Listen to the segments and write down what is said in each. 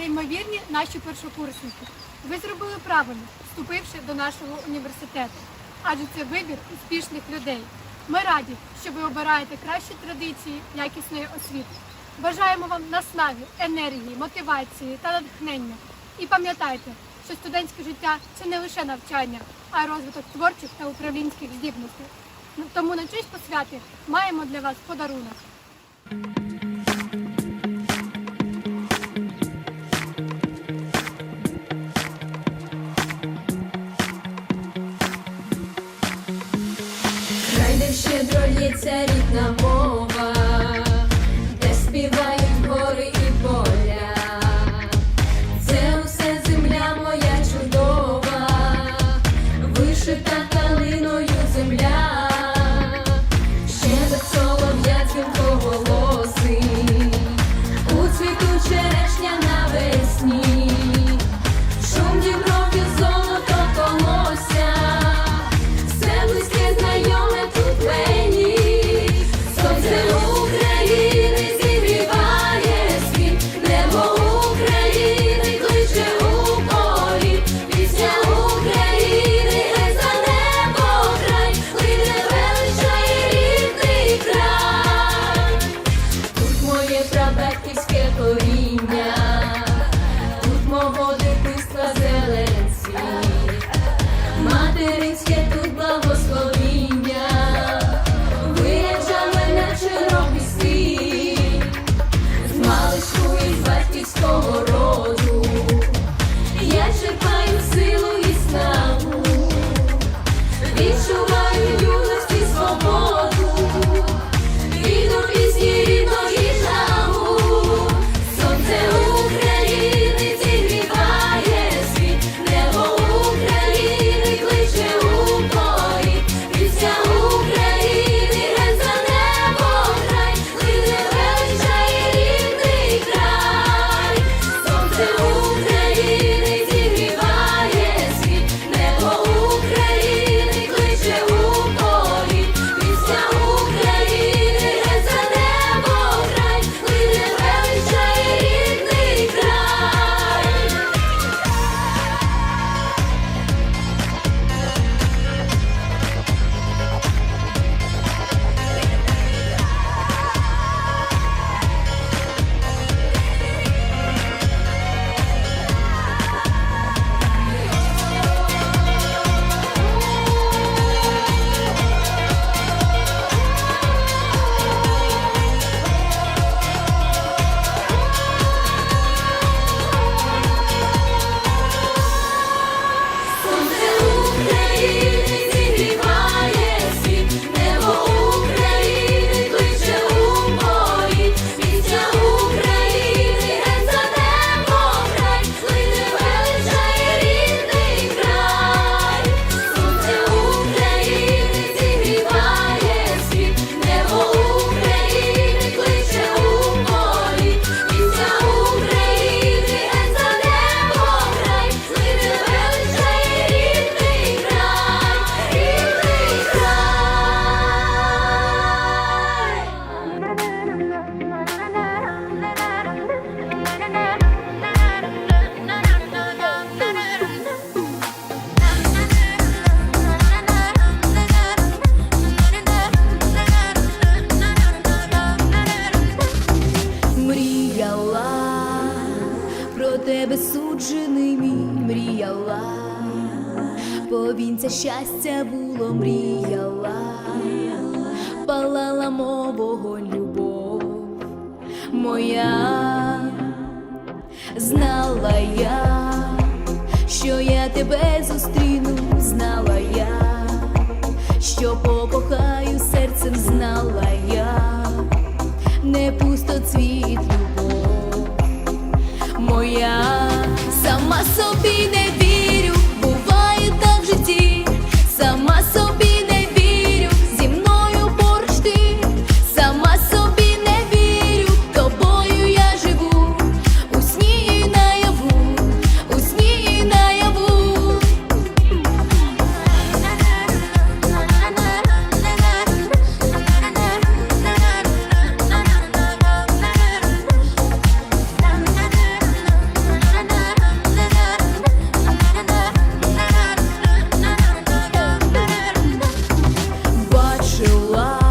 неймовірні наші першокурсники. Ви зробили правильно, вступивши до нашого університету. Адже це вибір успішних людей. Ми раді, що ви обираєте кращі традиції якісної освіти. Бажаємо вам наснаві, енергії, мотивації та натхнення. І пам'ятайте, що студентське життя це не лише навчання, а й розвиток творчих та управлінських здібностей. Тому на честь посвяти маємо для вас подарунок. Yeshua. щастя було мріяла, палала мового любов моя, знала я, що я тебе зустріну, знала я, що попохаю серцем, знала я, не пусто цвіт любов моя, сама собі не. are.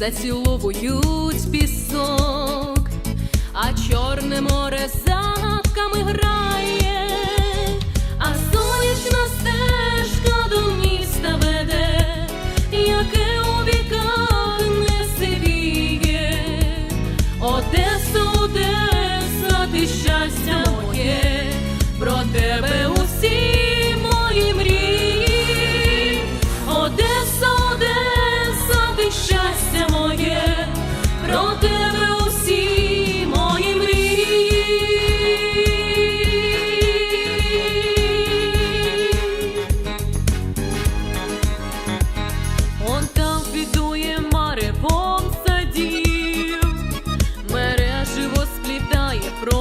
Заціловують пісок, а чорне море загадками грає,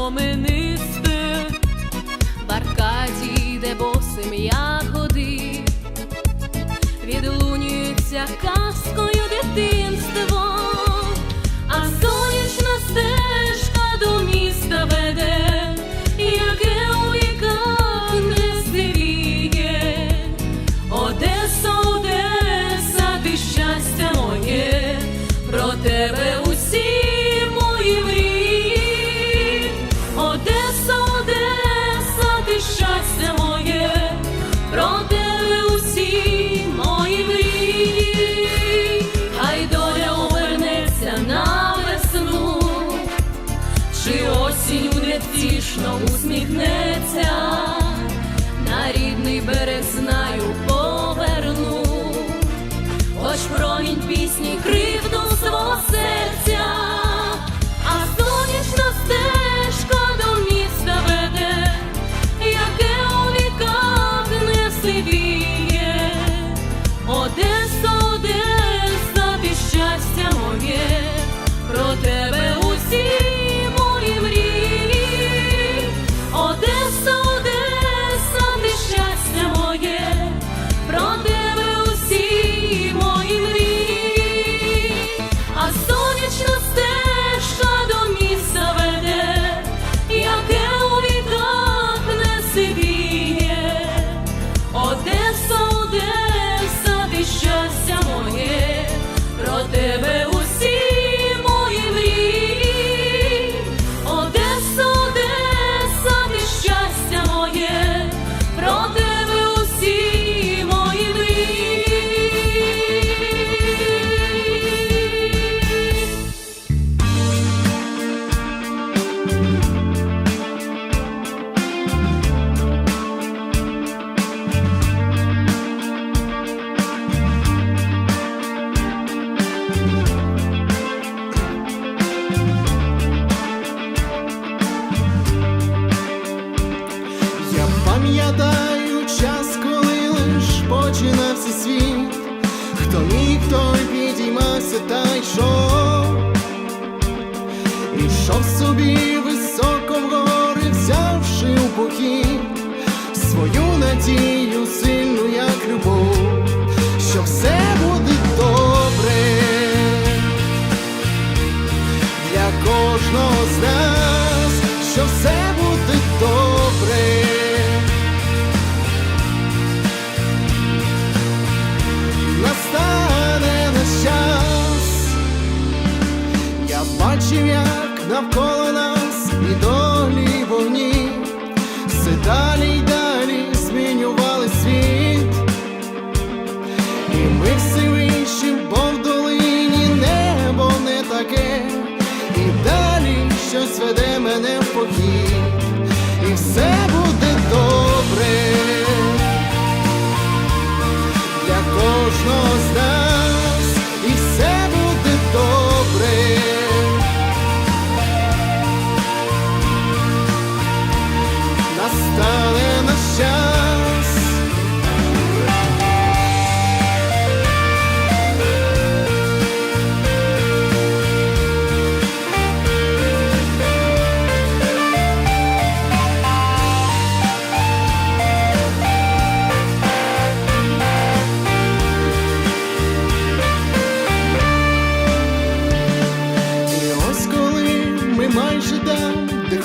woman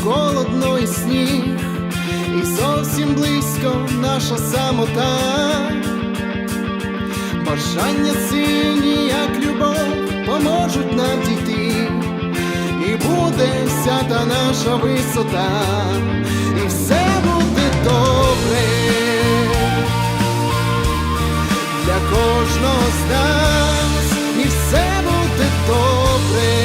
холодно і сніг, і зовсім близько наша самота, бажання сильні, як любов, поможуть нам дійти, і буде вся та наша висота, і все буде добре. Для кожного з нас, і все буде добре.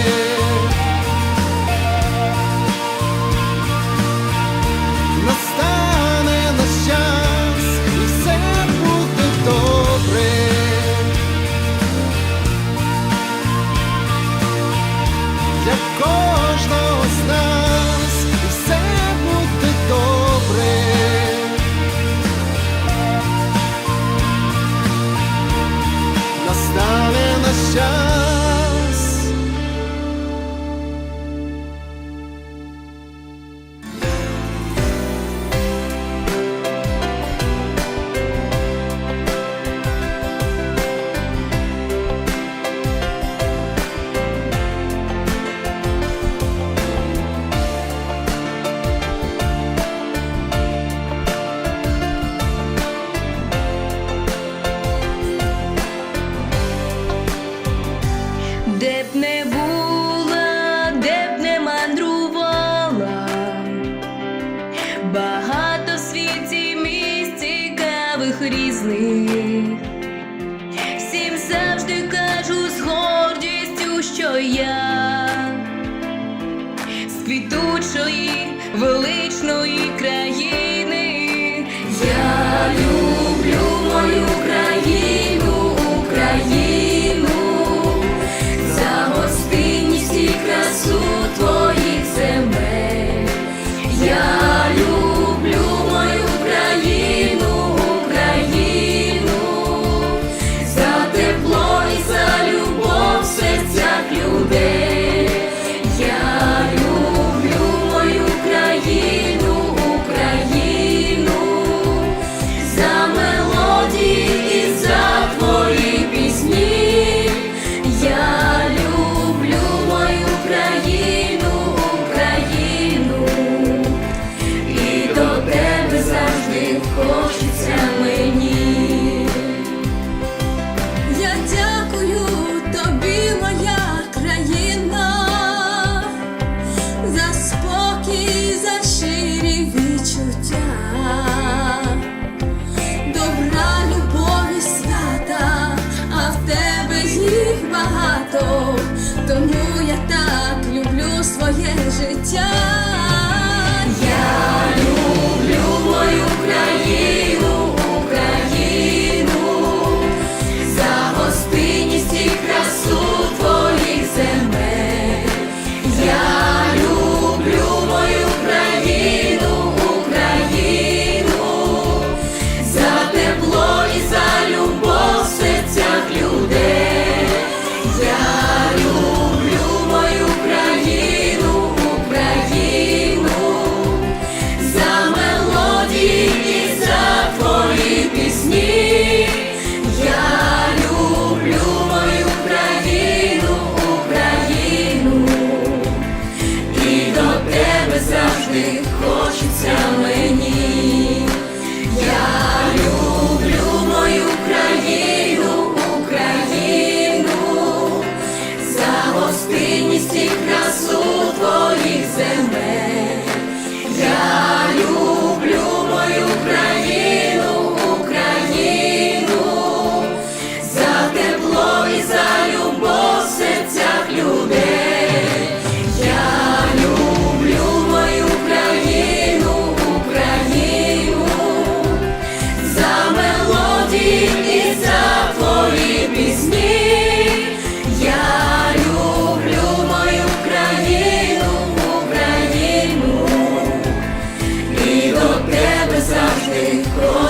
Завжди